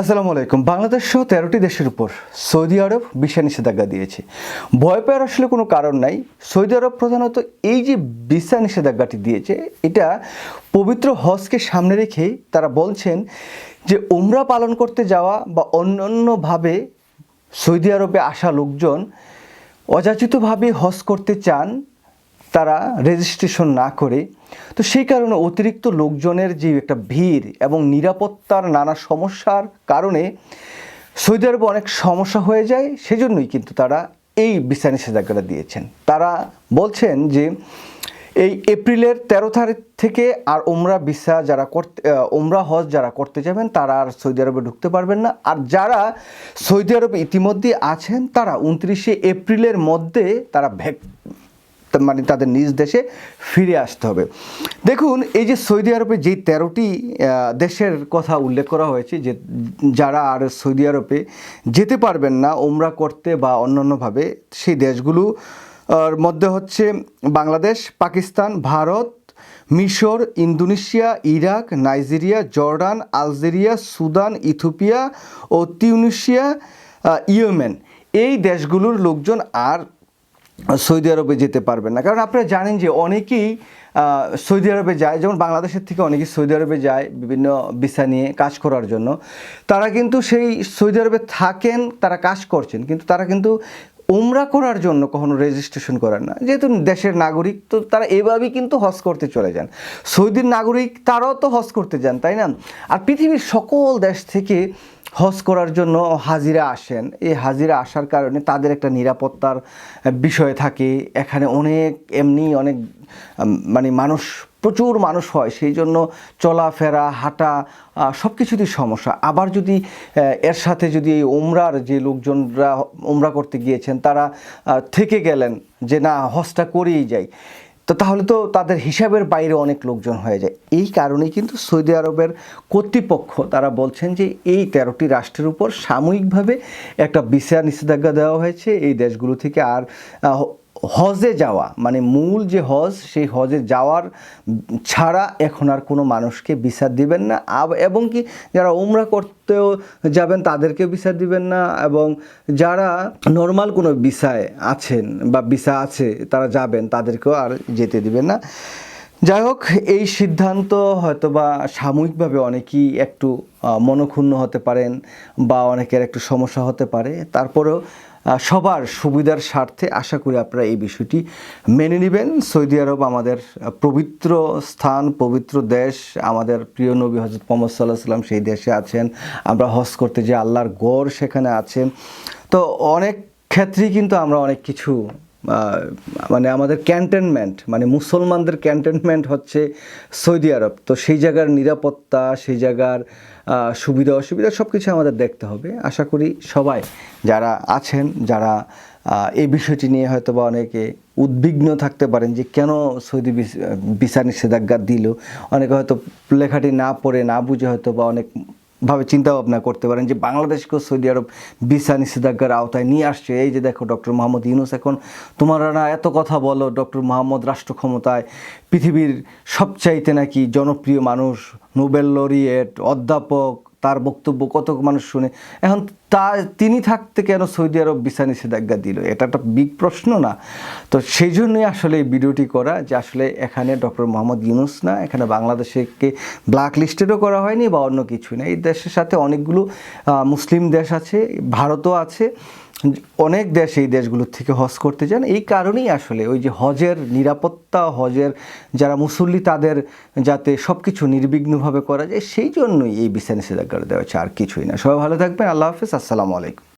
আসসালামু আলাইকুম। বাংলাদেশ সহ তেরোটি দেশের উপর সৌদি আরব ভিসা নিষেধাজ্ঞা দিয়েছে। ভয় পাওয়ার আসলে কোনো কারণ নাই। সৌদি আরব প্রধানত এই যে ভিসা নিষেধাজ্ঞাটি দিয়েছে, এটা পবিত্র হজকে সামনে রেখে তারা বলছেন যে উমরা পালন করতে যাওয়া বা অন্যান্যভাবে সৌদি আরবে আসা লোকজন অযাচিতভাবে হজ করতে চান তারা রেজিস্ট্রেশন না করে, তো সেই কারণে অতিরিক্ত লোকজনের যে একটা ভিড় এবং নিরাপত্তার নানা সমস্যার কারণে সৌদি আরবে অনেক সমস্যা হয়ে যায়, সেজন্যই কিন্তু তারা এই ভিসা নিষেধাজ্ঞাটা দিয়েছেন। তারা বলছেন যে এই এপ্রিলের তেরো তারিখ থেকে আর ওমরা ভিসা যারা করতে ওমরা হজ যারা করতে যাবেন, তারা আর সৌদি আরবে ঢুকতে পারবেন না। আর যারা সৌদি আরবে ইতিমধ্যে আছেন, তারা উনত্রিশে এপ্রিলের মধ্যে তারা ভ্যাক মানে তাদের নিজ দেশে ফিরে আসতে হবে। দেখুন, এই যে সৌদি আরবে যেই তেরোটি দেশের কথা উল্লেখ করা হয়েছে যে যারা আর সৌদি আরবে যেতে পারবেন না ওমরা করতে বা অন্যান্যভাবে, সেই দেশগুলো মধ্যে হচ্ছে বাংলাদেশ, পাকিস্তান, ভারত, মিশর, Indonesia, Iraq, Nigeria, Jordan, Algeria, Sudan, Ethiopia ও তিউনিশিয়া ইয়েমেন। এই দেশগুলোর লোকজন আর সৌদি আরবে যেতে পারবেন না। কারণ আপনারা জানেন যে অনেকেই সৌদি আরবে যায়, যেমন বাংলাদেশের থেকে অনেকেই সৌদি আরবে যায় বিভিন্ন ভিসা নিয়ে কাজ করার জন্য। তারা কিন্তু সেই সৌদি আরবে থাকেন, তারা কাজ করছেন, কিন্তু তারা কিন্তু উমরা করার জন্য কখনো রেজিস্ট্রেশন করেন না। যেহেতু দেশের নাগরিক, তো তারা এভাবেই কিন্তু হজ করতে চলে যান। সৌদির নাগরিক, তারাও তো হজ করতে যান, তাই না? আর পৃথিবীর সকল দেশ থেকে হজ করার জন্য হাজিরা আসেন। এই হাজিরা আসার কারণে তাদের একটা নিরাপত্তার বিষয় থাকে। এখানে অনেক, এমনি অনেক মানে মানুষ, প্রচুর মানুষ হয়। সেই জন্য চলাফেরা, হাঁটা সব কিছুতেই সমস্যা। আবার যদি এর সাথে যদি এই উমরার যে লোকজনরা উমরা করতে গিয়েছেন, তারা থেকে গেলেন যে না, হজটা করেই যাই। তো তাহলে তো তাদের হিসাবের বাইরে অনেক লোকজন হয়ে যায়। এই কারণেই কিন্তু সৌদি আরবের কর্তৃপক্ষ তারা বলছেন যে এই তেরোটি রাষ্ট্রের উপর সাময়িকভাবে একটা বিচার নিষেধাজ্ঞা দেওয়া হয়েছে। এই দেশগুলো থেকে আর হজে যাওয়া মানে মূল যে হজ, সেই হজে যাওয়ার ছাড়া এখন আর কোনো মানুষকে ভিসা দিবেন না। এবং কি যারা উমরা করতেও যাবেন তাদেরকে ভিসা দিবেন না এবং যারা নর্মাল কোনো ভিসায় আছেন বা ভিসা আছে তারা যাবেন তাদেরকেও আর যেতে দিবেন না। যাই হোক, এই সিদ্ধান্ত হয়তো বা সাময়িকভাবে অনেকেই একটু মনক্ষুণ্ণ হতে পারেন বা অনেকের একটু সমস্যা হতে পারে। তারপরেও সবার সুবিধার স্বার্থে আশা করি আপনারা এই বিষয়টি মেনে নেবেন। সৌদি আরব আমাদের পবিত্র স্থান, পবিত্র দেশ। আমাদের প্রিয় নবী হজরত মোহাম্মদ সাল্লাহ সাল্লাম সেই দেশে আছেন। আমরা হজ করতে যে আল্লাহর গড় সেখানে আছেন তো অনেক ক্ষেত্রেই কিন্তু আমরা অনেক কিছু মানে আমাদের ক্যান্টনমেন্ট মানে মুসলমানদের ক্যান্টনমেন্ট হচ্ছে সৌদি আরব। তো সেই জায়গার নিরাপত্তা, সেই জায়গার সুবিধা, অসুবিধা সব কিছু আমাদের দেখতে হবে। আশা করি সবাই যারা আছেন, যারা এই বিষয়টি নিয়ে হয়তো বা অনেকে উদ্বিগ্ন থাকতে পারেন যে কেন সৌদি ভিসা নিষেধাজ্ঞা দিল। অনেকে হয়তো লেখাটি না পড়ে, না বুঝে হয়তো বা অনেক ভাবে চিন্তা ভাবনা করতে পারেন যে বাংলাদেশকেও সৌদি আরব ভিসা নিষেধাজ্ঞার আওতায় নিয়ে আসছে। এই যে দেখো ডক্টর মোহাম্মদ ইউনুস এখন, তোমরা না এত কথা বলো ডক্টর মোহাম্মদ রাষ্ট্র ক্ষমতায় পৃথিবীর সবচাইতে নাকি জনপ্রিয় মানুষ, নোবেল লরিয়েট, অধ্যাপক তার বক্তব্য কত মানুষ শুনে। এখন তা, তিনি থাকতে কেন সৌদি আরব ভিসা নিষেধাজ্ঞা দিল? এটা একটা বিগ প্রশ্ন না। তো সেই জন্যই আসলে এই ভিডিওটি করা যে আসলে এখানে ডক্টর মোহাম্মদ ইউনুস না, এখানে বাংলাদেশকে ব্ল্যাক লিস্টেডও করা হয়নি বা অন্য কিছু না। এই দেশের সাথে অনেকগুলো মুসলিম দেশ আছে, ভারতও আছে। অনেক দেশ এই দেশগুলোর থেকে হজ করতে যান। এই কারণেই আসলে ওই যে হজের নিরাপত্তা, হজের যারা মুসল্লি তাদের যাতে সব কিছু নির্বিঘ্নভাবে করা যায়, সেই জন্যই এই ভিসা নিষেধাজ্ঞা দেওয়া হচ্ছে আর কিছুই না। সবাই ভালো থাকবেন, আল্লাহ হাফিজ, আসসালামু আলাইকুম।